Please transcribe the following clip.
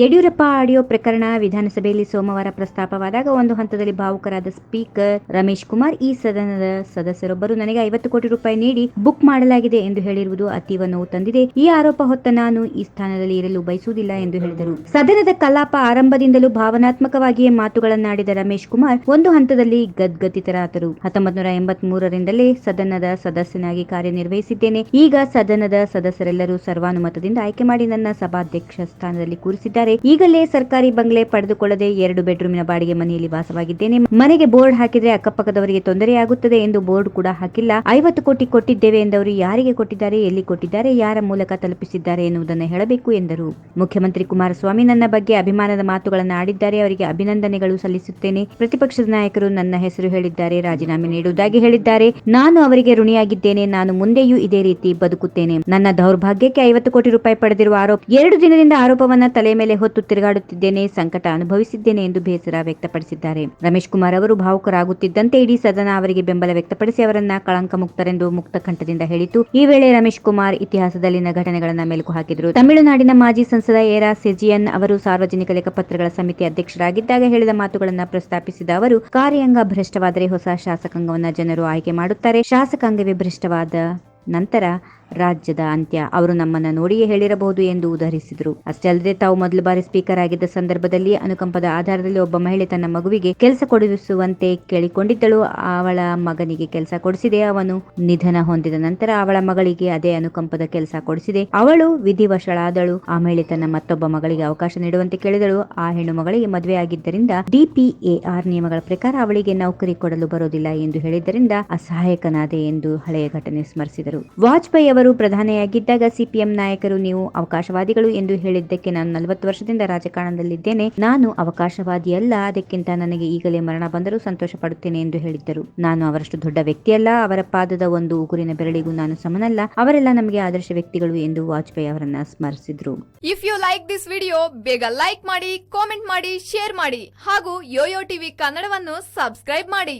Yediyurappa audio ಪ್ರಕರಣ ವಿಧಾನಸಭೆಯಲ್ಲಿ ಸೋಮವಾರ ಪ್ರಸ್ತಾಪವಾದಾಗ ಒಂದು ಹಂತದಲ್ಲಿ ಭಾವುಕರಾದ ಸ್ಪೀಕರ್ ರಮೇಶ್ ಕುಮಾರ್, ಈ ಸದನದ ಸದಸ್ಯರೊಬ್ಬರು ನನಗೆ ಐವತ್ತು ಕೋಟಿ ರೂಪಾಯಿ ನೀಡಿ ಬುಕ್ ಮಾಡಲಾಗಿದೆ ಎಂದು ಹೇಳಿರುವುದು ಅತೀವ ನೋವು ತಂದಿದೆ. ಈ ಆರೋಪ ಹೊತ್ತ ನಾನು ಈ ಸ್ಥಾನದಲ್ಲಿ ಇರಲು ಬಯಸುವುದಿಲ್ಲ ಎಂದು ಹೇಳಿದರು. ಸದನದ ಕಲಾಪ ಆರಂಭದಿಂದಲೂ ಭಾವನಾತ್ಮಕವಾಗಿಯೇ ಮಾತುಗಳನ್ನಾಡಿದ ರಮೇಶ್ ಕುಮಾರ್ ಒಂದು ಹಂತದಲ್ಲಿ ಗದ್ಗದಿತರಾದರು ಎಂಬತ್ ಮೂರರಿಂದಲೇ ಸದನದ ಸದಸ್ಯನಾಗಿ ಕಾರ್ಯನಿರ್ವಹಿಸಿದ್ದೇನೆ. ಈಗ ಸದನದ ಸದಸ್ಯರೆಲ್ಲರೂ ಸರ್ವಾನುಮತದಿಂದ ಆಯ್ಕೆ ಮಾಡಿ ನನ್ನ ಸಭಾಧ್ಯಕ್ಷ ಸ್ಥಾನದಲ್ಲಿ ಕೂರಿಸಿದ್ದಾರೆ. ಈಗಲೇ ಸರ್ಕಾರಿ ಬಂಗ್ಲೆ ಪಡೆದುಕೊಳ್ಳದೆ ಎರಡು ಬೆಡ್ರೂಮಿನ ಬಾಡಿಗೆ ಮನೆಯಲ್ಲಿ ವಾಸವಾಗಿದ್ದೇನೆ. ಮನೆಗೆ ಬೋರ್ಡ್ ಹಾಕಿದ್ರೆ ಅಕ್ಕಪಕ್ಕದವರಿಗೆ ತೊಂದರೆಯಾಗುತ್ತದೆ ಎಂದು ಬೋರ್ಡ್ ಕೂಡ ಹಾಕಿಲ್ಲ. ಐವತ್ತು ಕೋಟಿ ಕೊಟ್ಟಿದ್ದೇವೆ ಎಂದವರು ಯಾರಿಗೆ ಕೊಟ್ಟಿದ್ದಾರೆ, ಎಲ್ಲಿ ಕೊಟ್ಟಿದ್ದಾರೆ, ಯಾರ ಮೂಲಕ ತಲುಪಿಸಿದ್ದಾರೆ ಎನ್ನುವುದನ್ನು ಹೇಳಬೇಕು ಎಂದರು. ಮುಖ್ಯಮಂತ್ರಿ ಕುಮಾರಸ್ವಾಮಿ ನನ್ನ ಬಗ್ಗೆ ಅಭಿಮಾನದ ಮಾತುಗಳನ್ನು ಆಡಿದ್ದಾರೆ. ಅವರಿಗೆ ಅಭಿನಂದನೆಗಳು ಸಲ್ಲಿಸುತ್ತೇನೆ. ಪ್ರತಿಪಕ್ಷದ ನಾಯಕರು ನನ್ನ ಹೆಸರು ಹೇಳಿದ್ದಾರೆ, ರಾಜೀನಾಮೆ ನೀಡುವುದಾಗಿ ಹೇಳಿದ್ದಾರೆ. ನಾನು ಅವರಿಗೆ ಋಣಿಯಾಗಿದ್ದೇನೆ. ನಾನು ಮುಂದೆಯೂ ಇದೇ ರೀತಿ ಬದುಕುತ್ತೇನೆ. ನನ್ನ ದೌರ್ಭಾಗ್ಯಕ್ಕೆ ಐವತ್ತು ಕೋಟಿ ರೂಪಾಯಿ ಪಡೆದಿರುವ ಆರೋಪ, ಎರಡು ದಿನದಿಂದ ಆರೋಪವನ್ನ ತಲೆ ಮೇಲೆ ಹೊತ್ತು ತಿರುಗಾಡುತ್ತಿದ್ದೇನೆ, ಸಂಕಟ ಅನುಭವಿಸಿದ್ದೇನೆ ಎಂದು ಬೇಸರ ವ್ಯಕ್ತಪಡಿಸಿದ್ದಾರೆ. ರಮೇಶ್ ಕುಮಾರ್ ಅವರು ಭಾವುಕರಾಗುತ್ತಿದ್ದಂತೆ ಇಡೀ ಸದನ ಅವರಿಗೆ ಬೆಂಬಲ ವ್ಯಕ್ತಪಡಿಸಿ ಅವರನ್ನ ಕಳಂಕ ಮುಕ್ತರೆಂದು ಮುಕ್ತ ಕಂಠದಿಂದ ಹೇಳಿತು. ಈ ವೇಳೆ ರಮೇಶ್ ಕುಮಾರ್ ಇತಿಹಾಸದಲ್ಲಿನ ಘಟನೆಗಳನ್ನ ಮೆಲುಕು ಹಾಕಿದರು. ತಮಿಳುನಾಡಿನ ಮಾಜಿ ಸಂಸದ ಏರಾ ಸೆಜಿಯನ್ ಅವರು ಸಾರ್ವಜನಿಕ ಲೆಕ್ಕಪತ್ರಗಳ ಸಮಿತಿ ಅಧ್ಯಕ್ಷರಾಗಿದ್ದಾಗ ಹೇಳಿದ ಮಾತುಗಳನ್ನು ಪ್ರಸ್ತಾಪಿಸಿದ ಅವರು, ಕಾರ್ಯಾಂಗ ಭ್ರಷ್ಟವಾದರೆ ಹೊಸ ಶಾಸಕಾಂಗವನ್ನು ಜನರು ಆಯ್ಕೆ ಮಾಡುತ್ತಾರೆ. ಶಾಸಕಾಂಗವೇ ಭ್ರಷ್ಟವಾದ ನಂತರ ರಾಜ್ಯದ ಅಂತ್ಯ. ಅವರು ನಮ್ಮನ್ನ ನೋಡಿಯೇ ಹೇಳಿರಬಹುದು ಎಂದು ಉದಾಹರಿಸಿದರು ಅಷ್ಟೇ ಅಲ್ಲದೆ ತಾವು ಮೊದಲ ಬಾರಿ ಸ್ಪೀಕರ್ ಆಗಿದ್ದ ಸಂದರ್ಭದಲ್ಲಿ ಅನುಕಂಪದ ಆಧಾರದಲ್ಲಿ ಒಬ್ಬ ಮಹಿಳೆ ತನ್ನ ಮಗುವಿಗೆ ಕೆಲಸ ಕೊಡಿಸುವಂತೆ ಕೇಳಿಕೊಂಡಿದ್ದಳು. ಅವಳ ಮಗನಿಗೆ ಕೆಲಸ ಕೊಡಿಸಿದೆ. ಅವನು ನಿಧನ ಹೊಂದಿದ ನಂತರ ಅವಳ ಮಗಳಿಗೆ ಅದೇ ಅನುಕಂಪದ ಕೆಲಸ ಕೊಡಿಸಿದೆ. ಅವಳು ವಿಧಿವಶಳಾದಳು. ಆ ಮಹಿಳೆ ತನ್ನ ಮತ್ತೊಬ್ಬ ಮಗಳಿಗೆ ಅವಕಾಶ ನೀಡುವಂತೆ ಕೇಳಿದಳು. ಆ ಹೆಣ್ಣು ಮಗಳಿಗೆ ಮದುವೆ ಆಗಿದ್ದರಿಂದ ಡಿಪಿಎಆರ್ ನಿಯಮಗಳ ಪ್ರಕಾರ ಅವಳಿಗೆ ನೌಕರಿ ಕೊಡಲು ಬರೋದಿಲ್ಲ ಎಂದು ಹೇಳಿದ್ದರಿಂದ ಅಸಹಾಯಕನಾದೆ ಎಂದು ಹಳೆಯ ಘಟನೆ ಸ್ಮರಿಸಿದರು. ವಾಜಪೇಯಿ ಅವರು ಪ್ರಧಾನಿಯಾಗಿದ್ದಾಗ ಸಿಪಿಎಂ ನಾಯಕರು, ನೀವು ಅವಕಾಶವಾದಿಗಳು ಎಂದು ಹೇಳಿದ್ದಕ್ಕೆ ನಾನು ನಲವತ್ತು ವರ್ಷದಿಂದ ರಾಜಕಾರಣದಲ್ಲಿದ್ದೇನೆ. ನಾನು ಅವಕಾಶವಾದಿಯಲ್ಲ, ಅದಕ್ಕಿಂತ ನನಗೆ ಈಗಲೇ ಮರಣ ಬಂದರೂ ಸಂತೋಷ ಪಡುತ್ತೇನೆ ಎಂದು ಹೇಳಿದ್ದರು. ನಾನು ಅವರಷ್ಟು ದೊಡ್ಡ ವ್ಯಕ್ತಿಯಲ್ಲ, ಅವರ ಪಾದದ ಒಂದು ಉಗುರಿನ ಬೆರಳಿಗೂ ನಾನು ಸಮನಲ್ಲ. ಅವರೆಲ್ಲ ನಮಗೆ ಆದರ್ಶ ವ್ಯಕ್ತಿಗಳು ಎಂದು ವಾಜಪೇಯಿ ಅವರನ್ನ ಸ್ಮರಿಸಿದ್ರು. If you like this video ಬೇಗ ಲೈಕ್ ಮಾಡಿ ಕಾಮೆಂಟ್ ಮಾಡಿ ಶೇರ್ ಮಾಡಿ. ಹಾಗೂ ಯೋಯೋ ಟಿವಿ ಕನ್ನಡವನ್ನು ಸಬ್ಸ್ಕ್ರೈಬ್ ಮಾಡಿ.